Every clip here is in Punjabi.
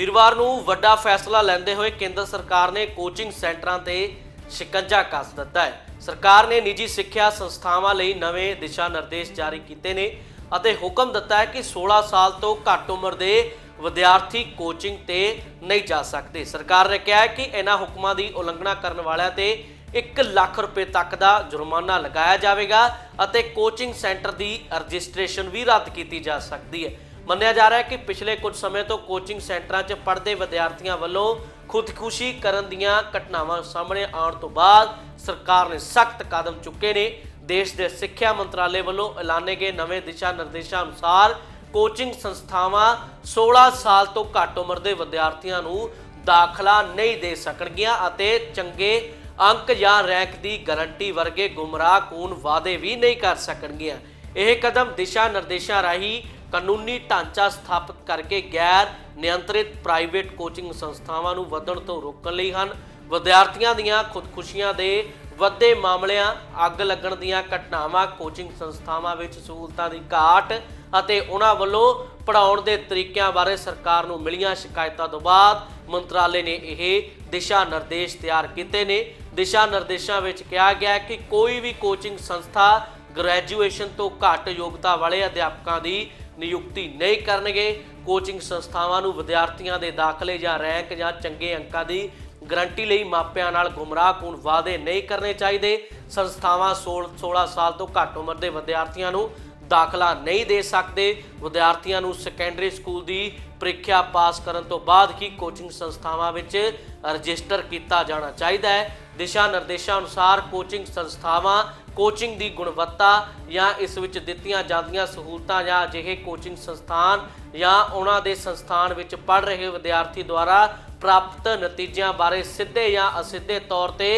ਵੀਰਵਾਰ ਨੂੰ ਵੱਡਾ ਫੈਸਲਾ ਲੈਂਦੇ ਹੋਏ ਕੇਂਦਰ ਸਰਕਾਰ ਨੇ ਕੋਚਿੰਗ ਸੈਂਟਰਾਂ ਤੇ ਸ਼ਿਕੰਜਾ ਕੱਸ ਦਿੱਤਾ ਹੈ। ਸਰਕਾਰ ਨੇ ਨਿੱਜੀ ਸਿੱਖਿਆ ਸੰਸਥਾਵਾਂ ਲਈ ਨਵੇਂ ਦਿਸ਼ਾ ਨਿਰਦੇਸ਼ ਜਾਰੀ ਕੀਤੇ ਨੇ ਅਤੇ ਹੁਕਮ ਦਿੱਤਾ ਹੈ ਕਿ 16 ਸਾਲ ਤੋਂ ਘੱਟ ਉਮਰ ਦੇ ਵਿਦਿਆਰਥੀ ਕੋਚਿੰਗ ਤੇ ਨਹੀਂ ਜਾ ਸਕਦੇ। ਸਰਕਾਰ ਨੇ ਕਿਹਾ ਹੈ ਕਿ ਇਹਨਾਂ ਹੁਕਮਾਂ ਦੀ ਉਲੰਘਣਾ ਕਰਨ ਵਾਲਿਆਂ ਤੇ 1 ਲੱਖ ਰੁਪਏ ਤੱਕ ਦਾ ਜੁਰਮਾਨਾ ਲਗਾਇਆ ਜਾਵੇਗਾ ਅਤੇ ਕੋਚਿੰਗ ਸੈਂਟਰ ਦੀ ਰਜਿਸਟ੍ਰੇਸ਼ਨ ਵੀ ਰੱਦ ਕੀਤੀ ਜਾ ਸਕਦੀ ਹੈ। ਮੰਨਿਆ ਜਾ ਰਿਹਾ ਹੈ ਕਿ ਪਿਛਲੇ ਕੁਝ ਸਮੇਂ ਤੋਂ ਕੋਚਿੰਗ ਸੈਂਟਰਾਂ 'ਚ ਪੜ੍ਹਦੇ ਵਿਦਿਆਰਥੀਆਂ ਵੱਲੋਂ ਖੁਦਕੁਸ਼ੀ ਕਰਨ ਦੀਆਂ ਘਟਨਾਵਾਂ ਸਾਹਮਣੇ ਆਉਣ ਤੋਂ ਬਾਅਦ ਸਰਕਾਰ ਨੇ ਸਖਤ ਕਦਮ ਚੁੱਕੇ ਨੇ। ਦੇਸ਼ ਦੇ ਸਿੱਖਿਆ ਮੰਤਰਾਲੇ ਵੱਲੋਂ ਐਲਾਨੇ ਗਏ ਨਵੇਂ ਦਿਸ਼ਾ ਨਿਰਦੇਸ਼ਾਂ ਅਨੁਸਾਰ ਕੋਚਿੰਗ ਸੰਸਥਾਵਾਂ 16 ਸਾਲ ਤੋਂ ਘੱਟ ਉਮਰ ਦੇ ਵਿਦਿਆਰਥੀਆਂ ਨੂੰ ਦਾਖਲਾ ਨਹੀਂ ਦੇ ਸਕਣਗੀਆਂ ਅਤੇ ਚੰਗੇ ਅੰਕ ਜਾਂ ਰੈਂਕ ਦੀ ਗਾਰੰਟੀ ਵਰਗੇ ਗੁੰਮਰਾਹ ਕੂਨ ਵਾਅਦੇ ਵੀ ਨਹੀਂ ਕਰ ਸਕਣਗੀਆਂ। ਇਹ ਕਦਮ ਦਿਸ਼ਾ ਨਿਰਦੇਸ਼ਾਂ ਰਾਹੀਂ ਕਾਨੂੰਨੀ ਢਾਂਚਾ ਸਥਾਪਿਤ ਕਰਕੇ ਗੈਰ ਨਿਯੰਤਰਿਤ ਪ੍ਰਾਈਵੇਟ ਕੋਚਿੰਗ ਸੰਸਥਾਵਾਂ ਨੂੰ ਵਧਣ ਤੋਂ ਰੋਕਣ ਲਈ ਹਨ। ਵਿਦਿਆਰਥੀਆਂ ਦੀਆਂ ਖੁਦਕੁਸ਼ੀਆਂ ਦੇ ਵੱਧਦੇ ਮਾਮਲਿਆਂ, ਅੱਗ ਲੱਗਣ ਦੀਆਂ ਘਟਨਾਵਾਂ, ਕੋਚਿੰਗ ਸੰਸਥਾਵਾਂ ਵਿੱਚ ਸਹੂਲਤਾਂ ਦੀ ਘਾਟ ਅਤੇ ਉਹਨਾਂ ਵੱਲੋਂ ਪੜਾਉਣ ਦੇ ਤਰੀਕਿਆਂ ਬਾਰੇ ਸਰਕਾਰ ਨੂੰ ਮਿਲੀਆਂ ਸ਼ਿਕਾਇਤਾਂ ਤੋਂ ਬਾਅਦ ਮੰਤਰਾਲੇ ਨੇ ਇਹ ਦਿਸ਼ਾ ਨਿਰਦੇਸ਼ ਤਿਆਰ ਕੀਤੇ ਨੇ। ਦਿਸ਼ਾ ਨਿਰਦੇਸ਼ਾਂ ਵਿੱਚ ਕਿਹਾ ਗਿਆ ਕਿ ਕੋਈ ਵੀ ਕੋਚਿੰਗ ਸੰਸਥਾ ਗ੍ਰੈਜੂਏਸ਼ਨ ਤੋਂ ਘੱਟ ਯੋਗਤਾ ਵਾਲੇ ਅਧਿਆਪਕਾਂ ਦੀ ਨਿਯੁਕਤੀ ਨਹੀਂ ਕਰਨਗੇ। ਕੋਚਿੰਗ ਸੰਸਥਾਵਾਂ ਨੂੰ ਵਿਦਿਆਰਥੀਆਂ ਦੇ ਦਾਖਲੇ ਜਾਂ ਰੈਂਕ ਜਾਂ ਚੰਗੇ ਅੰਕਾਂ ਦੀ ਗਰੰਟੀ ਲਈ ਮਾਪਿਆਂ ਨਾਲ ਗੁੰਮਰਾਹਕੁਨ ਵਾਅਦੇ ਨਹੀਂ ਕਰਨੇ ਚਾਹੀਦੇ। ਸੰਸਥਾਵਾਂ 16 16 ਸਾਲ ਤੋਂ ਘੱਟ ਉਮਰ ਦੇ ਵਿਦਿਆਰਥੀਆਂ ਨੂੰ ਦਾਖਲਾ ਨਹੀਂ ਦੇ ਸਕਦੇ। ਵਿਦਿਆਰਥੀਆਂ ਨੂੰ ਸੈਕੰਡਰੀ ਸਕੂਲ ਦੀ ਪ੍ਰੀਖਿਆ ਪਾਸ ਕਰਨ ਤੋਂ ਬਾਅਦ ਹੀ ਕੋਚਿੰਗ ਸੰਸਥਾਵਾਂ ਵਿੱਚ ਰਜਿਸਟਰ ਕੀਤਾ ਜਾਣਾ ਚਾਹੀਦਾ ਹੈ। ਦਿਸ਼ਾ ਨਿਰਦੇਸ਼ਾਂ ਅਨੁਸਾਰ ਕੋਚਿੰਗ ਸੰਸਥਾਵਾਂ ਕੋਚਿੰਗ ਦੀ ਗੁਣਵੱਤਾ ਜਾਂ ਇਸ ਵਿੱਚ ਦਿੱਤੀਆਂ ਜਾਂਦੀਆਂ ਸਹੂਲਤਾਂ ਜਾਂ ਅਜਿਹੇ ਕੋਚਿੰਗ ਸੰਸਥਾਨ ਜਾਂ ਉਹਨਾਂ ਦੇ ਸੰਸਥਾਨ ਵਿੱਚ ਪੜ੍ਹ ਰਹੇ ਵਿਦਿਆਰਥੀ ਦੁਆਰਾ ਪ੍ਰਾਪਤ ਨਤੀਜਿਆਂ ਬਾਰੇ ਸਿੱਧੇ ਜਾਂ ਅਸਿੱਧੇ ਤੌਰ ਤੇ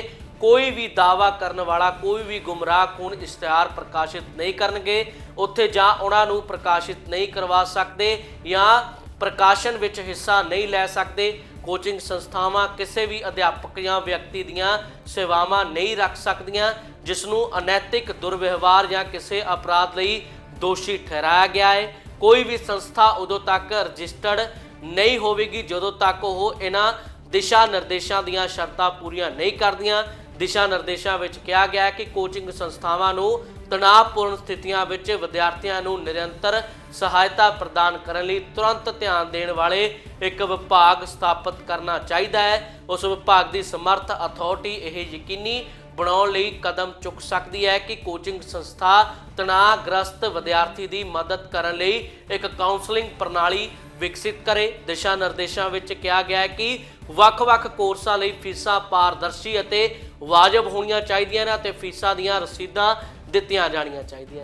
ਕੋਈ ਵੀ ਦਾਵਾ ਕਰਨ ਵਾਲਾ, ਕੋਈ ਵੀ ਗੁੰਮਰਾਹ ਗੁੰਮਰਾਹਕੁਨ ਇਸ਼ਤਿਹਾਰ ਪ੍ਰਕਾਸ਼ਿਤ ਨਹੀਂ ਕਰਨਗੇ, ਉੱਥੇ ਜਾਂ ਉਹਨਾਂ ਨੂੰ ਪ੍ਰਕਾਸ਼ਿਤ ਨਹੀਂ ਕਰਵਾ ਸਕਦੇ ਜਾਂ ਪ੍ਰਕਾਸ਼ਨ ਵਿੱਚ ਹਿੱਸਾ ਨਹੀਂ ਲੈ ਸਕਦੇ, ਕੋਚਿੰਗ ਸੰਸਥਾਵਾਂ ਕਿਸੇ ਵੀ ਅਧਿਆਪਕ ਜਾਂ ਵਿਅਕਤੀ ਦੀਆਂ ਸੇਵਾਵਾਂ ਨਹੀਂ ਰੱਖ ਸਕਦੀਆਂ ਜਿਸ ਨੂੰ ਅਨੈਤਿਕ ਦੁਰਵਿਵਹਾਰ ਜਾਂ ਕਿਸੇ ਅਪਰਾਧ ਲਈ ਦੋਸ਼ੀ ਠਹਿਰਾਇਆ ਗਿਆ ਹੈ। ਕੋਈ ਵੀ ਸੰਸਥਾ ਉਦੋਂ ਤੱਕ ਰਜਿਸਟਰਡ ਨਹੀਂ ਹੋਵੇਗੀ ਜਦੋਂ ਤੱਕ ਉਹ ਇਹਨਾਂ ਦਿਸ਼ਾ ਨਿਰਦੇਸ਼ਾਂ ਦੀਆਂ ਸ਼ਰਤਾਂ ਪੂਰੀਆਂ ਨਹੀਂ ਕਰਦੀਆਂ। ਦਿਸ਼ਾ ਨਿਰਦੇਸ਼ਾਂ ਵਿੱਚ ਕਿਹਾ ਗਿਆ ਹੈ ਕਿ ਕੋਚਿੰਗ ਸੰਸਥਾਵਾਂ ਨੂੰ ਤਣਾਅਪੂਰਨ ਸਥਿਤੀਆਂ ਵਿੱਚ ਵਿਦਿਆਰਥੀਆਂ ਨੂੰ ਨਿਰੰਤਰ ਸਹਾਇਤਾ ਪ੍ਰਦਾਨ ਕਰਨ ਲਈ ਤੁਰੰਤ ਧਿਆਨ ਦੇਣ ਵਾਲੇ ਇੱਕ ਵਿਭਾਗ ਸਥਾਪਿਤ ਕਰਨਾ ਚਾਹੀਦਾ ਹੈ। ਉਸ ਵਿਭਾਗ ਦੀ ਸਮਰੱਥ ਅਥਾਰਟੀ ਇਹ ਯਕੀਨੀ ਬਣਾਉਣ ਲਈ ਕਦਮ ਚੁੱਕ ਸਕਦੀ ਹੈ ਕਿ ਕੋਚਿੰਗ ਸੰਸਥਾ ਤਣਾਅਗ੍ਰਸਤ ਵਿਦਿਆਰਥੀ ਦੀ ਮਦਦ ਕਰਨ ਲਈ ਇੱਕ ਕਾਉਂਸਲਿੰਗ ਪ੍ਰਣਾਲੀ ਵਿਕਸਿਤ ਕਰੇ। ਦਿਸ਼ਾ ਨਿਰਦੇਸ਼ਾਂ ਵਿੱਚ ਕਿਹਾ ਗਿਆ ਹੈ ਕਿ ਵੱਖ-ਵੱਖ ਕੋਰਸਾਂ ਲਈ ਫੀਸਾਂ ਪਾਰਦਰਸ਼ੀ ਅਤੇ ਵਾਜਬ ਹੋਣੀਆਂ ਚਾਹੀਦੀਆਂ ਨੇ ਅਤੇ ਫੀਸਾਂ ਦੀਆਂ ਰਸੀਦਾਂ ਦਿੱਤੀਆਂ ਜਾਣੀਆਂ ਚਾਹੀਦੀਆਂ ਨੇ।